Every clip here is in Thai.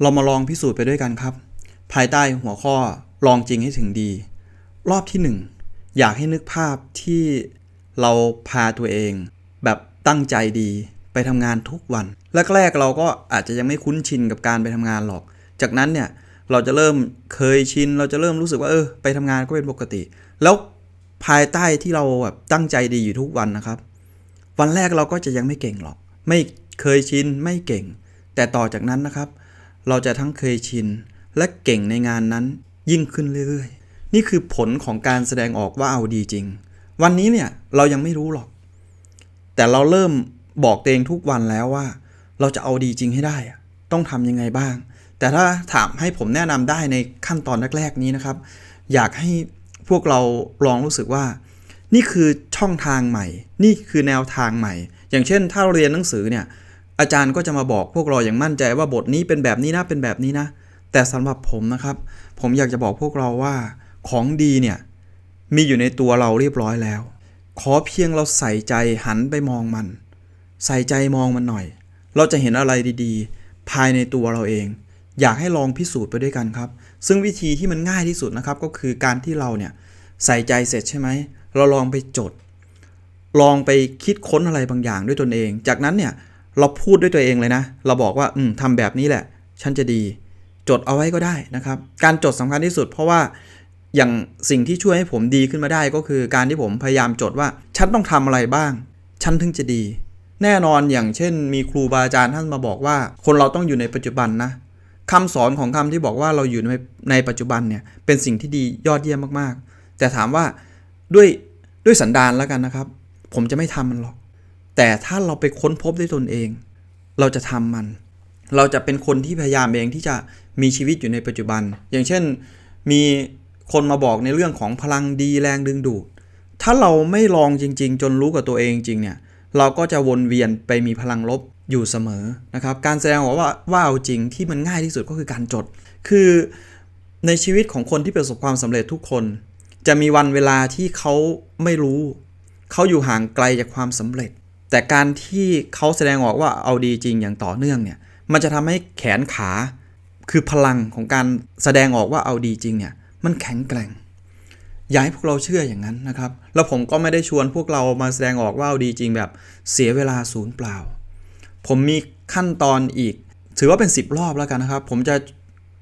เรามาลองพิสูจน์ไปด้วยกันครับ ภายใต้หัวข้อลองจริงให้ถึงดี รอบที่หนึ่งอยากให้นึกภาพที่เราพาตัวเอง แบบตั้งใจดีไปทำงานทุกวัน แรกๆเราก็อาจจะยังไม่คุ้นชินกับการไปทำงานหรอก จากนั้นเนี่ยเราจะเริ่มเคยชิน เราจะเริ่มรู้สึกว่าเออไปทำงานก็เป็นปกติ แล้วภายใต้ที่เราแบบตั้งใจดีอยู่ทุกวันนะครับ วันแรกเราก็จะยังไม่เก่งหรอก ไม่เคยชินไม่เก่ง แต่ต่อจากนั้นนะครับ เราจะทั้งเคยชิน และเก่งในงานนั้นยิ่งขึ้นเรื่อยๆ นี่คือผลของการแสดงออกว่าเอาดีจริง วันนี้เนี่ยเรายังไม่รู้หรอก แต่เราเริ่มบอกตัวเองทุกวันแล้วว่า เราจะเอาดีจริงให้ได้ ต้องทำยังไงบ้าง แต่ถ้าถามให้ผมแนะนำได้ในขั้นตอนแรกๆนี้นะครับ อยากให้พวกเราลองรู้สึกว่า นี่คือช่องทางใหม่ นี่คือแนวทางใหม่ อย่างเช่น ถ้าเราเรียนหนังสือเนี่ย อาจารย์ก็จะมาบอกพวกเราอย่างมั่นใจว่าบทนี้เป็นแบบนี้นะเป็นแบบนี้นะ แต่สำหรับผมนะครับ ผมอยากจะบอกพวกเราว่าของดีเนี่ยมีอยู่ในตัวเราเรียบร้อยแล้ว ขอเพียงเราใส่ใจหันไปมองมัน ใส่ใจมองมันหน่อย เราจะเห็นอะไรดีๆ ภายในตัวเราเอง อยากให้ลองพิสูจน์ไปด้วยกันครับ ซึ่งวิธีที่มันง่ายที่สุดนะครับ ก็คือการที่เราเนี่ยใส่ใจเสร็จใช่ไหมเราลองไปจด ลองไปคิดค้นอะไรบางอย่างด้วยตนเอง จากนั้นเนี่ย เราพูดด้วยตัวเองเลยนะ เราบอกว่าอืมทำแบบนี้แหละ ฉันจะดี จดเอาไว้ก็ได้นะครับ การจดสำคัญที่สุด เพราะว่าอย่างสิ่งที่ช่วยให้ผมดีขึ้นมาได้ก็คือการที่ผมพยายามจดว่า ฉันต้องทำอะไรบ้าง ฉันถึงจะดี แน่นอนอย่างเช่น มีครูบาอาจารย์ท่านมาบอกว่า คนเราต้องอยู่ในปัจจุบันนะคำสอนของคำที่บอกว่าเราอยู่ในในปัจจุบันเนี่ยเป็นสิ่งที่ดียอดเยี่ยมมากๆ แต่ถามว่าด้วยด้วยสันดานแล้วกันนะครับ ผมจะไม่ทำมันหรอก แต่ถ้าเราไปค้นพบด้วยตนเอง เราจะทำมัน เราจะเป็นคนที่พยายามเองที่จะมีชีวิตอยู่ในปัจจุบัน อย่างเช่น มีคนมาบอกในเรื่องของพลังดีแรงดึงดูด ถ้าเราไม่ลองจริง ๆ จนรู้กับตัวเองจริงเนี่ย เราก็จะวนเวียนไปมีพลังลบอยู่เสมอนะครับ การแสดงว่าว่าเอาจริงที่มันง่ายที่สุดก็คือการจด คือในชีวิตของคนที่ประสบความสำเร็จทุกคน จะมีวันเวลาที่เขาไม่รู้ เขาอยู่ห่างไกลจากความสำเร็จ แต่การที่เขาแสดงออกว่าเอาดีจริงอย่างต่อเนื่องเนี่ย มันจะทำให้แขนขาคือพลังของการแสดงออกว่าเอาดีจริงเนี่ย มันแข็งแกร่งอยากให้พวกเราเชื่ออย่างนั้นนะครับ แล้วผมก็ไม่ได้ชวนพวกเรามาแสดงออกว่าเอาดีจริงแบบเสียเวลาศูนย์เปล่า ผมมีขั้นตอนอีก ถือว่าเป็น 10 รอบแล้วกันนะครับ ผมจะ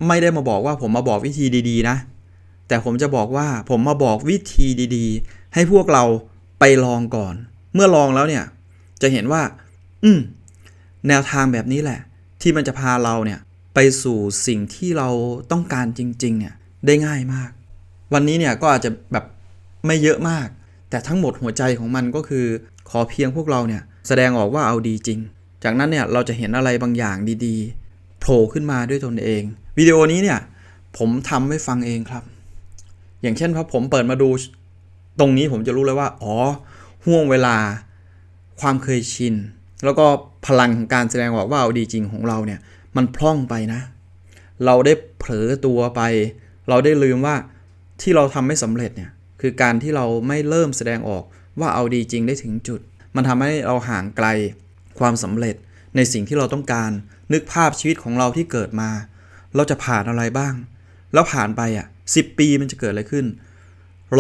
ไม่ได้มาบอกว่าผมมาบอกวิธีดีๆ นะ แต่ผมจะบอกว่าผมมาบอกวิธีดีๆ ให้พวกเราไปลองก่อน เมื่อลองแล้วเนี่ย จะเห็นว่า อืม แนวทางแบบนี้แหละ ที่มันจะพาเราเนี่ย ไปสู่สิ่งที่เราต้องการจริง ๆ เนี่ย ได้ง่ายมาก วันนี้เนี่ยก็อาจจะแบบไม่เยอะมาก แต่ทั้งหมดหัวใจของมันก็คือ ขอเพียงพวกเราเนี่ย แสดงออกว่าเอาดีจริง จากนั้นเนี่ยเราจะเห็นอะไรบางอย่างดีๆโผล่ขึ้นมาด้วยตนเอง วิดีโอนี้เนี่ย ผมทำให้ฟังเองครับ อย่างเช่นพอผมเปิดมาดูตรงนี้ผมจะรู้เลยว่า อ๋อห่วงเวลา ความเคยชิน แล้วก็พลังของการแสดงออกว่าเอาดีจริงของเราเนี่ยมันพร่องไปนะ เราได้เผลอตัวไป เราได้ลืมว่าที่เราทำไม่สำเร็จเนี่ยคือการที่เราไม่เริ่มแสดงออกว่าเอาดีจริงได้ถึงจุด มันทำให้เราห่างไกลความสำเร็จในสิ่งที่เราต้องการนึกภาพชีวิตของเราที่เกิดมา เราจะผ่านอะไรบ้าง แล้วผ่านไปอะสิปีมันจะเกิดอะไรขึ้น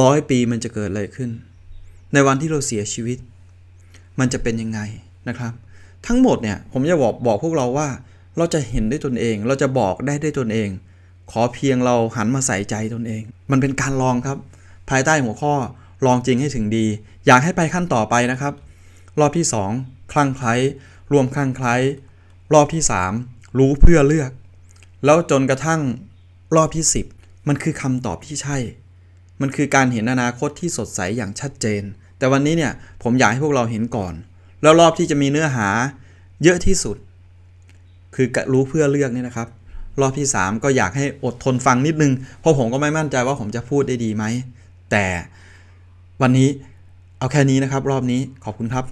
ร้อยปีมันจะเกิดอะไรขึ้น ในวันที่เราเสียชีวิต มันจะเป็นยังไงนะครับ ทั้งหมดเนี่ยผมจะบอกบอกพวกเราว่า เราจะเห็นด้วยตนเอง เราจะบอกได้ด้วยตนเอง ขอเพียงเราหันมาใส่ใจตนเอง มันเป็นการลองครับ ภายใต้หัวข้อลองจริงให้ถึงดี อยากให้ไปขั้นต่อไปนะครับ รอบที่ 2 คลั่งไคล้รวมคลั่งไคล้รอบที่ 3 รู้เพื่อเลือก แล้วจนกระทั่งรอบที่ 10 มันคือคำตอบที่ใช่ มันคือการเห็นอนาคตที่สดใสอย่างชัดเจน แต่วันนี้เนี่ยผมอยากให้พวกเราเห็นก่อน แล้วรอบที่จะมีเนื้อหาเยอะที่สุด คือรู้เพื่อเลือกนี่นะครับ รอบที่ 3 ก็อยากให้อดทนฟังนิดนึง เพราะผมก็ไม่มั่นใจว่าผมจะพูดได้ดีไหม แต่วันนี้เอาแค่นี้นะครับ รอบนี้ขอบคุณครับ